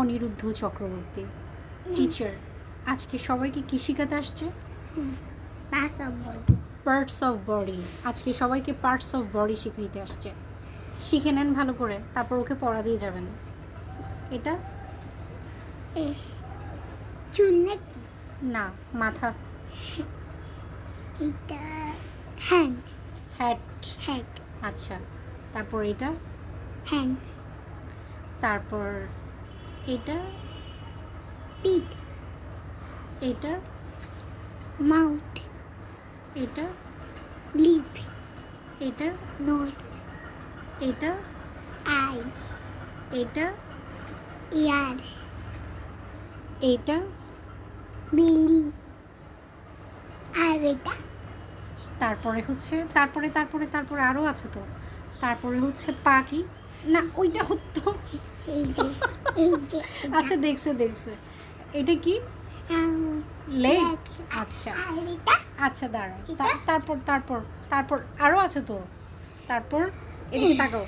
Aniruddha Chakraborty. Teacher আজকে সবাইকে কী শেখাতে আসছে? Parts of body parts of body আজকে সবাইকে পার্টস অফ বডি শিখাইতে আসছে। শিখে নেন ভালো করে তারপর ওকে পড়া দিয়ে যাবেন। এটা? এ চুল নাকি? না মাথা। এটা হ্যান্ড হ্যাট আচ্ছা তারপর এটা হ্যান্ড তারপর এটা পিট এটা মাউথ এটা লিপ এটা নোজ এটা আই এটা ইয়ার এটা বিলি আর এটা তারপরে হচ্ছে তারপরে তারপরে তারপরে আরও আছে তো। তারপরে হচ্ছে পাখি। না ওইটা হতো। এই যে। আচ্ছা দেখছে দেখছে। এটা কি? লেগ আচ্ছা। আচ্ছা দাঁড়াও। তারপর তারপর তারপর আরও আছে তো। তারপর এদিকে তাকাও।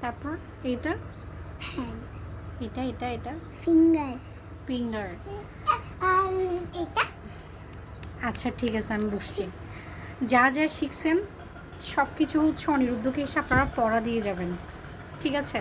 তারপর এটা এটা এটা? এটা ফিঙ্গার ফিঙ্গার এটা? আচ্ছা ঠিক আছে আমি বুঝছি। যা যা শিখছেন সব কিছু হচ্ছে অনিরুদ্ধকে এসে আপনারা পড়া দিয়ে যাবেন। ঠিক আছে?